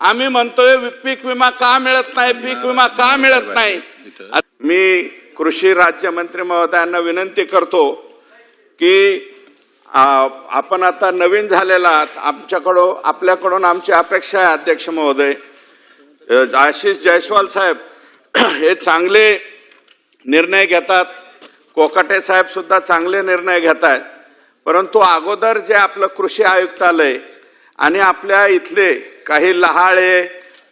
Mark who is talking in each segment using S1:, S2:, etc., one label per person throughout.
S1: आम्ही म्हणतोय वि- पीक विमा का मिळत नाही? पीक विमा का मिळत नाही? मी कृषी राज्यमंत्री महोदयांना विनंती करतो की आपण आता नवीन झालेला आहात. आपल्याकडून आमची अपेक्षा आहे अध्यक्ष महोदय. आशिष जयस्वाल साहेब हे चांगले निर्णय घेतात. कोकाटे साहेब सुद्धा चांगले निर्णय घेत आहेत परंतु अगोदर जे आपलं कृषी आयुक्तालय आणि आपल्या इथले काही लहाळे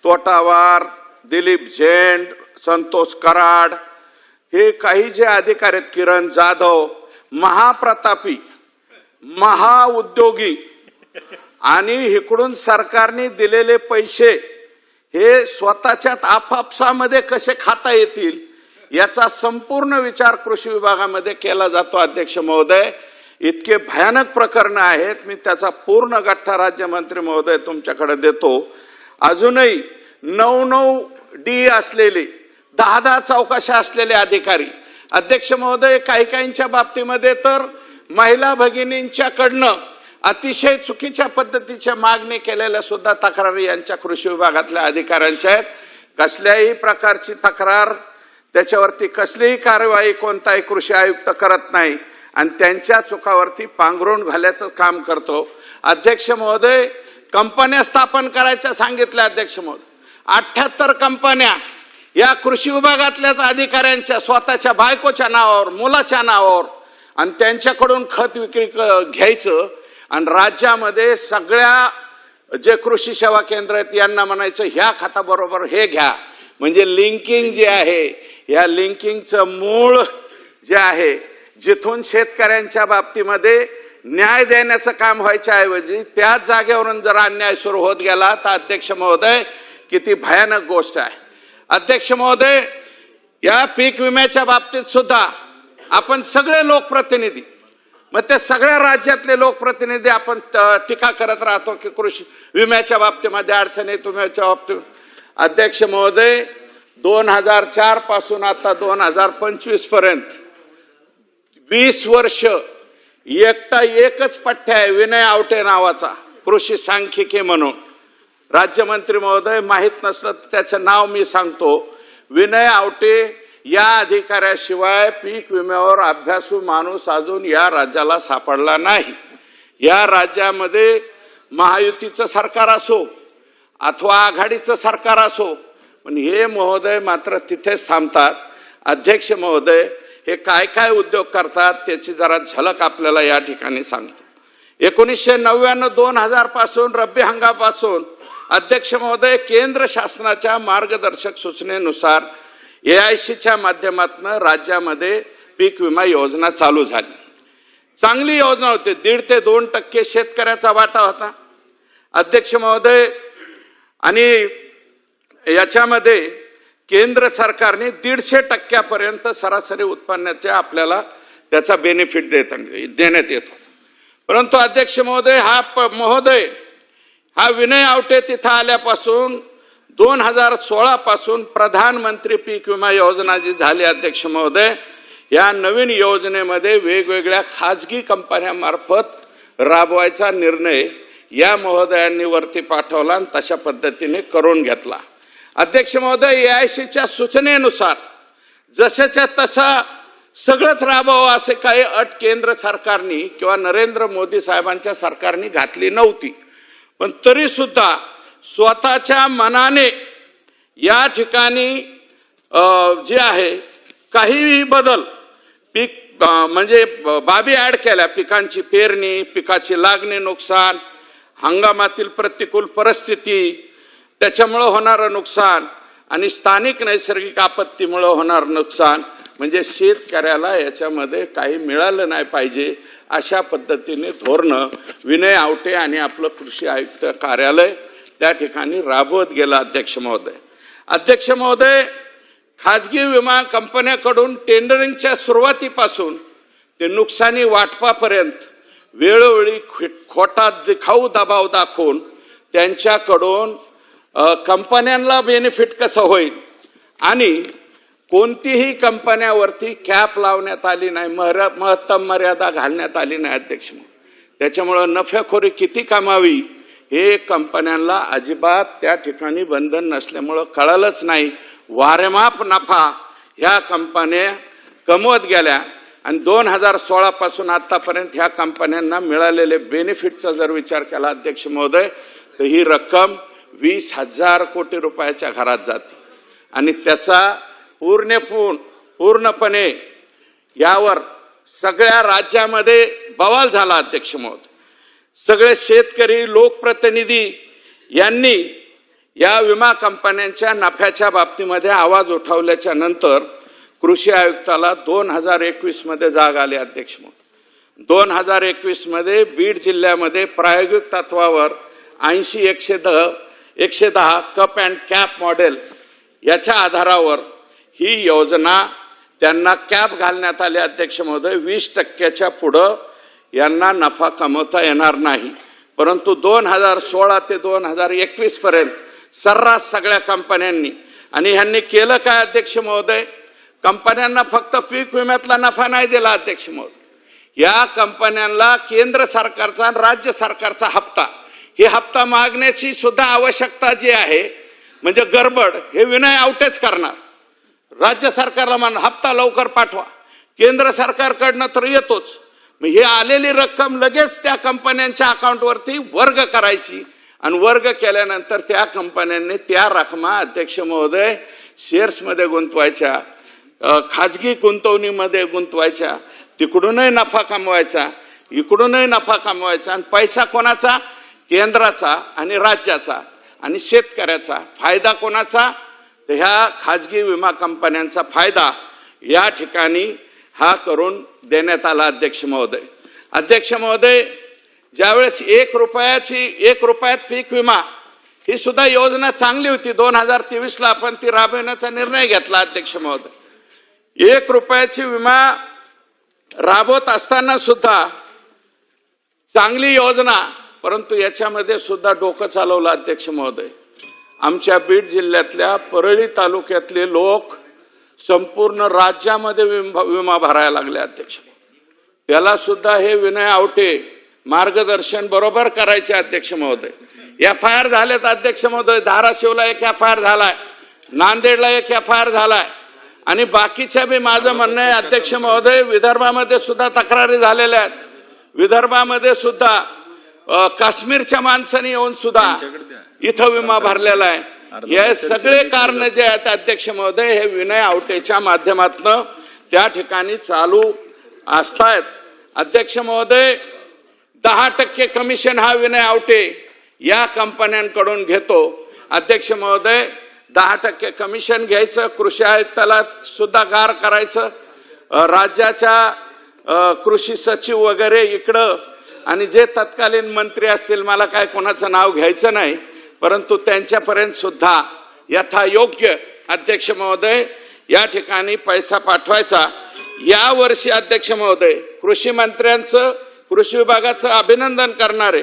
S1: तोटावार दिलीप झेंड संतोष कराड हे काही जे अधिकारी आहेत किरण जाधव महाप्रतापी महाउद्योगी आणि इकडून सरकारने दिलेले पैसे हे स्वतःच्या आपापसामध्ये कसे खाता येतील याचा संपूर्ण विचार कृषी विभागामध्ये केला जातो अध्यक्ष महोदय. इतके भयानक प्रकरण आहेत. मी त्याचा पूर्ण गठ्ठा राज्यमंत्री महोदय तुमच्याकडे देतो. अजूनही नऊ नऊ डी असलेले दहा दहा चौकशा असलेले अधिकारी अध्यक्ष महोदय काही काहींच्या बाबतीमध्ये तर महिला भगिनींच्याकडनं अतिशय चुकीच्या पद्धतीच्या मागणी केलेल्या सुद्धा तक्रारी यांच्या कृषी विभागातल्या अधिकाऱ्यांच्या आहेत. कसल्याही प्रकारची तक्रार त्याच्यावरती कसलीही कारवाई कोणताही कृषी आयुक्त करत नाही. आणि त्यांच्या चुकावरती पांघरून घालायचं काम करतो. अध्यक्ष महोदय कंपन्या स्थापन करायच्या सांगितल्या अध्यक्ष महोदय. अठ्याहत्तर कंपन्या या कृषी विभागातल्याच अधिकाऱ्यांच्या स्वतःच्या बायकोच्या नावावर मुलाच्या नावावर आणि त्यांच्याकडून खत विक्री क- घ्यायचं आणि राज्यामध्ये सगळ्या जे कृषी सेवा केंद्र आहेत यांना म्हणायचं ह्या खताबरोबर हे घ्या. म्हणजे लिंकिंग जे आहे या लिंकिंगचं मूळ जे आहे जिथून शेतकऱ्यांच्या बाबतीमध्ये न्याय देण्याचं काम व्हायच्या ऐवजी त्याच जागेवरून जर अन्याय सुरू होत गेला तर अध्यक्ष महोदय किती भयानक गोष्ट आहे. अध्यक्ष महोदय या पीक विम्याच्या बाबतीत सुद्धा आपण सगळे लोकप्रतिनिधी मग ते सगळ्या राज्यातले लोकप्रतिनिधी आपण त- टीका करत राहतो की कृषी विम्याच्या बाबतीमध्ये अडचणी विम्याच्या बाबतीत. अध्यक्ष महोदय दोन हजार चारपासून आता दोन हजार पंचवीसपर्यंत वीस वर्ष एकटा एकच पठ्य आहे विनय आवटे नावाचा कृषी सांख्यिकी म्हणून. राज्यमंत्री महोदय माहीत नसलं तर त्याचं नाव मी सांगतो. विनय आवटे या अधिकाऱ्याशिवाय पीक विम्यावर अभ्यासू माणूस अजून या राज्याला सापडला नाही. या राज्यामध्ये महायुतीचं सरकार असो अथवा आघाडीचं सरकार असो पण हे महोदय मात्र तिथेच थांबतात. अध्यक्ष महोदय हे काय काय उद्योग करतात त्याची जरा झलक आपल्याला या ठिकाणी सांगतो. एकोणीसशे नव्याण्णव दोन हजारपासून रब्बी हंगापासून अध्यक्ष महोदय केंद्र शासनाच्या मार्गदर्शक सूचनेनुसार ए आय सीच्या माध्यमातून राज्यामध्ये पीक विमा योजना चालू झाली. चांगली योजना होती. दीड ते दोन टक्के शेतकऱ्याचा वाटा होता. अध्यक्ष महोदय आणि याच्यामध्ये केंद्र सरकारने दीडशे टक्क्यापर्यंत सरासरी उत्पन्नाच्या आपल्याला त्याचा बेनिफिट देत देण्यात येतो परंतु अध्यक्ष महोदय हा प- महोदय हा विनय आवटे तिथं आल्यापासून दोन हजार सोळा पासून प्रधानमंत्री पीक विमा योजना जी झाली अध्यक्ष महोदय या नवीन योजनेमध्ये वेगवेगळ्या खाजगी कंपन्यांमार्फत राबवायचा निर्णय या महोदयांनी वरती पाठवला आणि तशा पद्धतीने करून घेतला. अध्यक्ष महोदय ए आय सीच्या सूचनेनुसार जशाच्या तसा सगळंच राबावं असे काही अट केंद्र सरकारनी किंवा नरेंद्र मोदी साहेबांच्या सरकारने घातली नव्हती. पण तरी सुद्धा स्वतःच्या मनाने या ठिकाणी जे आहे काहीही बदल पीक म्हणजे ब- बाबी ऍड केल्या पिकांची पेरणी पिकाची लागणे नुकसान हंगामातील प्रतिकूल परिस्थिती त्याच्यामुळं होणारं नुकसान आणि स्थानिक नैसर्गिक आपत्तीमुळं होणारं नुकसान म्हणजे शेतकऱ्याला याच्यामध्ये काही मिळालं नाही पाहिजे अशा पद्धतीने धोरणं विनय आवटे आणि आपलं कृषी आयुक्त कार्यालय त्या ठिकाणी राबवत गेलं अध्यक्ष महोदय. अध्यक्ष महोदय खाजगी विमा कंपन्याकडून टेंडरिंगच्या सुरुवातीपासून ते नुकसानी वाटपापर्यंत वेळोवेळी खो- खोटा दिखाऊ दबाव दाखवून त्यांच्याकडून कंपन्यांना बेनिफिट कसं होईल? आणि कोणतीही कंपन्यावरती कॅप लावण्यात आली नाही महर महत्तम मर्यादा घालण्यात आली नाही अध्यक्ष त्याच्यामुळं नफ्याखोरी किती कमावी हे कंपन्यांना अजिबात त्या ठिकाणी बंधन नसल्यामुळं कळालंच नाही. वारेमाप नफा ह्या कंपन्या कमवत गेल्या आणि दोन हजार सोळापासून आत्तापर्यंत आतापर्यंत ह्या कंपन्यांना मिळालेले बेनिफिटचा जर विचार केला अध्यक्ष महोदय तर ही रक्कम वीस हजार कोटी रुपयाच्या घरात जाते. आणि त्याचा पूर्णपूर्ण पूर्णपणे यावर सगळ्या राज्यामध्ये बवाल झाला अध्यक्ष महोदय. सगळे शेतकरी लोकप्रतिनिधी यांनी या विमा कंपन्यांच्या नफ्याच्या बाबतीमध्ये आवाज उठवल्याच्या नंतर कृषी आयुक्ताला दोन हजार एकवीसमध्ये जाग आली अध्यक्ष महोदय. दोन हजार एकवीसमध्ये बीड जिल्ह्यामध्ये प्रायोगिक तत्वावर ऐंशी एकशे दह एकशे दहा कप अँड कॅप मॉडेल याच्या आधारावर ही योजना त्यांना कॅप घालण्यात आली. अध्यक्ष महोदय वीस टक्क्याच्या पुढं यांना नफा कमवता येणार नाही. परंतु दोन हजार सोळा ते दोन हजार एकवीस पर्यंत सर्रास सगळ्या कंपन्यांनी आणि ह्यांनी केलं काय अध्यक्ष महोदय? कंपन्यांना फक्त पीक विम्यातला नफा नाही दिला अध्यक्ष महोदय. या कंपन्यांना केंद्र सरकारचा आणि राज्य सरकारचा हप्ता हे हप्ता मागण्याची सुद्धा आवश्यकता जी आहे म्हणजे गडबड हे विनय आवटेच करणार. राज्य सरकारला मान हप्ता लवकर पाठवा. केंद्र सरकारकडनं तर येतोच. मग हे आलेली रक्कम लगेच त्या कंपन्यांच्या अकाउंटवरती वर्ग करायची. आणि वर्ग केल्यानंतर त्या कंपन्यांनी त्या रकमा अध्यक्ष महोदय शेअर्समध्ये गुंतवायच्या खाजगी गुंतवणुकीमध्ये गुंतवायच्या. तिकडूनही नफा कमवायचा इकडूनही नफा कमवायचा. आणि पैसा कोणाचा? केंद्राचा आणि राज्याचा आणि शेतकऱ्याचा फायदा कोणाचा? तर ह्या खाजगी विमा कंपन्यांचा फायदा या ठिकाणी हा करून देण्यात आला अध्यक्ष महोदय. अध्यक्ष महोदय ज्यावेळेस एक रुपयाची एक रुपयात पीक विमा ही सुद्धा योजना चांगली होती. दोन हजार तेवीसला आपण ती राबविण्याचा निर्णय घेतला अध्यक्ष महोदय. एक रुपयाची विमा राबवत असताना सुद्धा चांगली योजना परंतु याच्यामध्ये सुद्धा डोकं चालवलं अध्यक्ष महोदय. आमच्या बीड जिल्ह्यातल्या परळी तालुक्यातले लोक संपूर्ण राज्यामध्ये विमा विमा भरायला लागले अध्यक्ष. त्याला सुद्धा हे विनय आवटे मार्गदर्शन बरोबर करायचे अध्यक्ष महोदय. एफ आय आर झालेत अध्यक्ष महोदय धाराशिवला एक एफ आय आर झालाय नांदेडला एक एफ आय आर झालाय. आणि बाकीच्या बी माझं म्हणणं आहे अध्यक्ष महोदय विदर्भामध्ये सुद्धा तक्रारी झालेल्या आहेत. विदर्भामध्ये सुद्धा काश्मीरच्या माणसाने येऊन सुद्धा इथं विमा भरलेला आहे. हे सगळे कारण जे आहेत अध्यक्ष महोदय हे विनय आवटेच्या माध्यमातून त्या ठिकाणी चालू असतायत. अध्यक्ष महोदय दहा टक्के कमिशन हा विनय आवटे या कंपन्यांकडून घेतो. अध्यक्ष महोदय दहा टक्के कमिशन घ्यायचं कृषी आयुक्ताला सुद्धा गार करायचं. राज्याच्या कृषी सचिव वगैरे इकडं आणि जे तत्कालीन मंत्री असतील मला काय कोणाचं नाव घ्यायचं नाही परंतु त्यांच्यापर्यंत सुद्धा यथायोग्य अध्यक्ष महोदय या ठिकाणी पैसा पाठवायचा. या वर्षी अध्यक्ष महोदय कृषी मंत्र्यांचं कृषी विभागाचं अभिनंदन करणारे.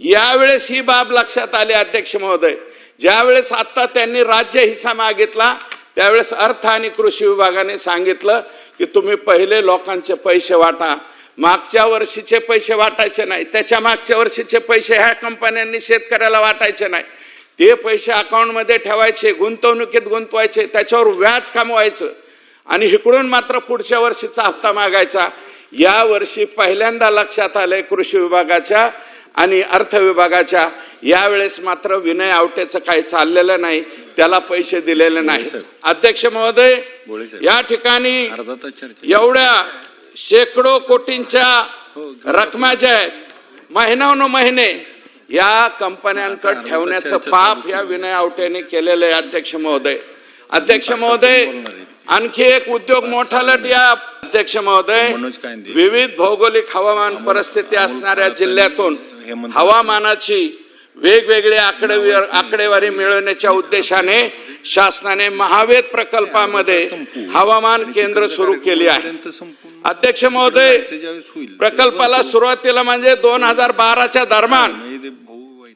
S1: यावेळेस ही बाब लक्षात आली अध्यक्ष महोदय. ज्यावेळेस आता त्यांनी राज्य हिस्सा मागितला त्यावेळेस अर्थ आणि कृषी विभागाने सांगितलं की तुम्ही पहिले लोकांचे पैसे वाटा. मागच्या वर्षीचे पैसे वाटायचे नाही. त्याच्या मागच्या वर्षीचे पैसे ह्या कंपन्यांनी शेतकऱ्याला वाटायचे नाही. ते पैसे अकाउंटमध्ये ठेवायचे गुंतवणुकीत गुंतवायचे त्याच्यावर व्याज कमवायचं. आणि इकडून मात्र पुढच्या वर्षीचा हप्ता मागायचा. या वर्षी पहिल्यांदा लक्षात आलंय कृषी विभागाच्या आणि अर्थ विभागाच्या. यावेळेस मात्र विनय आवटेचं काही चाललेलं नाही. त्याला पैसे दिलेले नाही अध्यक्ष महोदय. या ठिकाणी एवढ्या शेकडो कोटींच्या
S2: हो,
S1: रकमा ज्या आहेत. महिन्यानो महिने या कंपन्यांकडे ठेवण्याचं पाप या विनय आवटेने केलेलं आहे अध्यक्ष महोदय. अध्यक्ष महोदय आणखी एक उद्योग मोठा लट या अध्यक्ष महोदय. विविध भौगोलिक हवामान परिस्थिती असणाऱ्या जिल्ह्यातून हवामानाची वेगवेगळे आकडे आकडेवारी मिळवण्याच्या उद्देशाने शासनाने महावेद प्रकल्पामध्ये हवामान केंद्र सुरू केली आहे. अध्यक्ष महोदय प्रकल्पाला सुरुवातीला म्हणजे दोन हजार बाराच्या दरम्यान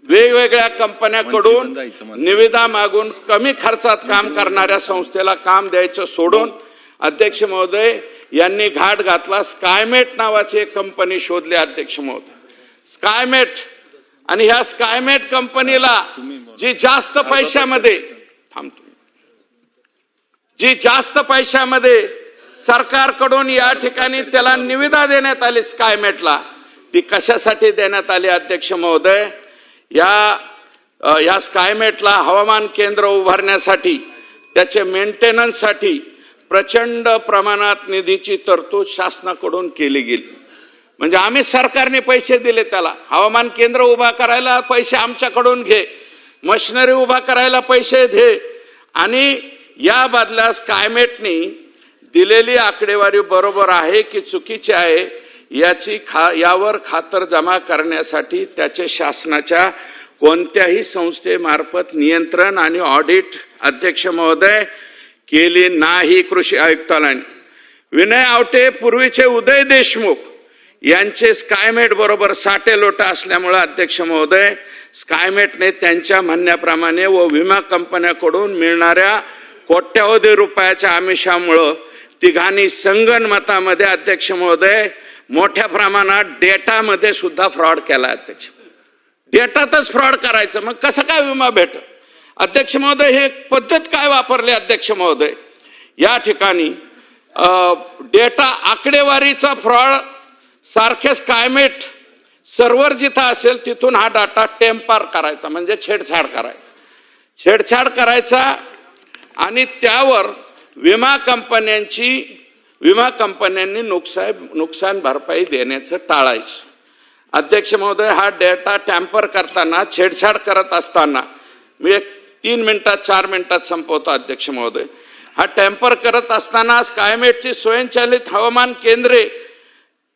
S1: वेगवेगळ्या कंपन्याकडून निविदा मागून कमी खर्चात काम करणाऱ्या संस्थेला काम द्यायचं सोडून अध्यक्ष महोदय यांनी घाट घातला. स्कायमेट नावाची एक कंपनी शोधली अध्यक्ष महोदय. स्कायमेट आणि ह्या स्कायमेट कंपनीला जी जास्त पैशामध्ये थांबतो जी जास्त पैशामध्ये सरकारकडून या ठिकाणी त्याला निविदा देण्यात आली स्कायमेटला ती कशासाठी देण्यात आली अध्यक्ष महोदय? या या स्कायमेटला हवामान केंद्र उभारण्यासाठी त्याचे मेंटेनन्ससाठी प्रचंड प्रमाणात निधीची तरतूद शासनाकडून केली गेली. म्हणजे आम्ही सरकारने पैसे दिले त्याला. हवामान केंद्र उभा करायला पैसे आमच्याकडून घे. मशिनरी उभा करायला पैसे दे. आणि या बदल्यास कायमेटनी दिलेली आकडेवारी बरोबर आहे की चुकीची आहे याची खा यावर खातर जमा करण्यासाठी त्याचे शासनाच्या कोणत्याही संस्थेमार्फत नियंत्रण आणि ऑडिट अध्यक्ष महोदय केली नाही कृषी आयुक्तालयाने विनय आवटे पूर्वीचे उदय देशमुख. यांचे स्कायमेट बरोबर साठे लोटा असल्यामुळे अध्यक्ष महोदय स्कायमेटने त्यांच्या म्हणण्याप्रमाणे व विमा कंपन्याकडून मिळणाऱ्या कोट्यावधी रुपयाच्या आमिषामुळं तिघांनी संगणमतामध्ये अध्यक्ष महोदय मोठ्या प्रमाणात डेटामध्ये सुद्धा फ्रॉड केला अध्यक्ष. डेटातच फ्रॉड करायचं मग कसं काय विमा भेट अध्यक्ष महोदय हे पद्धत काय वापरली अध्यक्ष महोदय? या ठिकाणी डेटा आकडेवारीचा फ्रॉड सारखेच कायमेट सर्व्हर जिथं असेल तिथून हा डाटा टेम्पार करायचा म्हणजे छेडछाड करायचा. छेडछाड करायचा आणि त्यावर विमा कंपन्यांची विमा कंपन्यांनी नुकसान नुकसान भरपाई देण्याचं टाळायचं. अध्यक्ष महोदय हा डेटा टॅम्पर करताना छेडछाड करत असताना मी एक तीन मिनिटात चार मिनिटात संपवतो अध्यक्ष महोदय. हा टॅम्पर करत असताना स्कायमेटची स्वयंचलित हवामान केंद्रे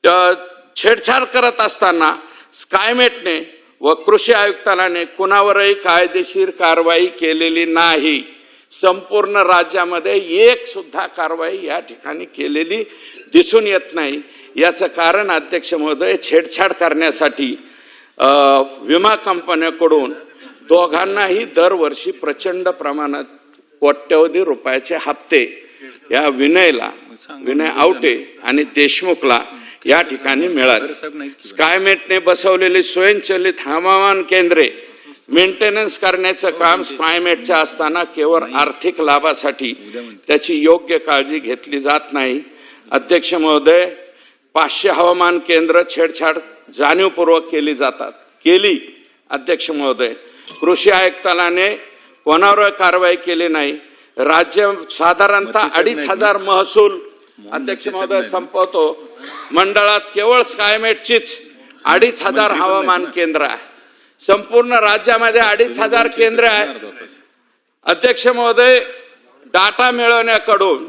S1: छेडछाड करत असताना स्कायमेटने व कृषी आयुक्तालयाने कुणावरही कायदेशीर कारवाई केलेली नाही. संपूर्ण राज्यामध्ये एक सुद्धा कारवाई या ठिकाणी केलेली दिसून येत नाही. याचं कारण अध्यक्ष महोदय छेडछाड करण्यासाठी विमा कंपन्याकडून दोघांनाही दरवर्षी प्रचंड प्रमाणात कोट्यवधी रुपयाचे हप्ते या विनयला विनय आवटे आणि देशमुखला या ठिकाणी मिळाले. स्कायमेटने बसवलेली स्वयंचलित हवामान केंद्रे मेंटेनन्स करण्याचं काम स्कायमेटचं असताना केवळ आर्थिक लाभासाठी त्याची योग्य काळजी घेतली जात नाही. अध्यक्ष महोदय पाचशे हवामान केंद्र छेडछाड जाणीवपूर्वक केली जातात. केली. अध्यक्ष महोदय कृषी आयुक्तालयाने कोणावर कारवाई केली नाही. राज्य साधारणतः अडीच हजार महसूल अध्यक्ष महोदय संपवतो. मंडळात केवळ स्कायमेटचीच अडीच हजार हवामान केंद्र आहे. संपूर्ण राज्यामध्ये अडीच हजार केंद्र आहे. अध्यक्ष महोदय डाटा मिळवण्याकडून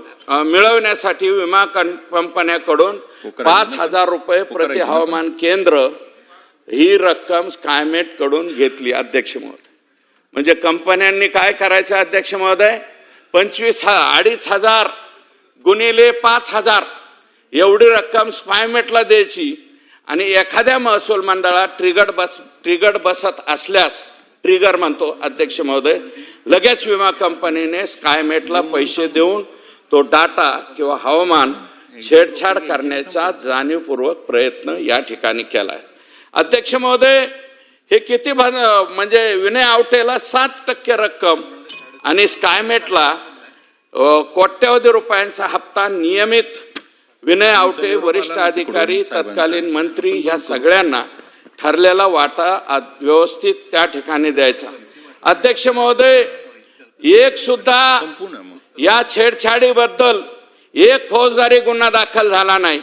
S1: मिळवण्यासाठी विमा कंपन्याकडून पाच हजार रुपये प्रति हवामान केंद्र ही रक्कम स्कायमेटकडून घेतली अध्यक्ष महोदय. म्हणजे कंपन्यांनी काय करायचं अध्यक्ष महोदय? पंचवीस हा अडीच हजार गुणिले पाच हजार. एवढी रक्कम स्पायमेटला द्यायची आणि एखाद्या महसूल मंडळात ट्रिगर्ड बस ट्रिगड बसत असल्यास ट्रिगर म्हणतो अध्यक्ष महोदय लगेच विमा कंपनीने स्कायमेटला पैसे देऊन तो डाटा किंवा हवामान छेडछाड करण्याचा जाणीवपूर्वक प्रयत्न या ठिकाणी केलाय. अध्यक्ष महोदय हे किती म्हणजे विनय आवटेला सात टक्के रक्कम आणि स्कायमेटला कोट्यवधी रुपयांचा हप्ता नियमित विनय आवटे वरिष्ठ अधिकारी तत्कालीन मंत्री ह्या सगळ्यांना ठरलेला वाटा व्यवस्थित त्या ठिकाणी द्यायचा. अध्यक्ष महोदय एक सुद्धा या छेडछाडीबद्दल एक फौजदारी गुन्हा दाखल झाला नाही.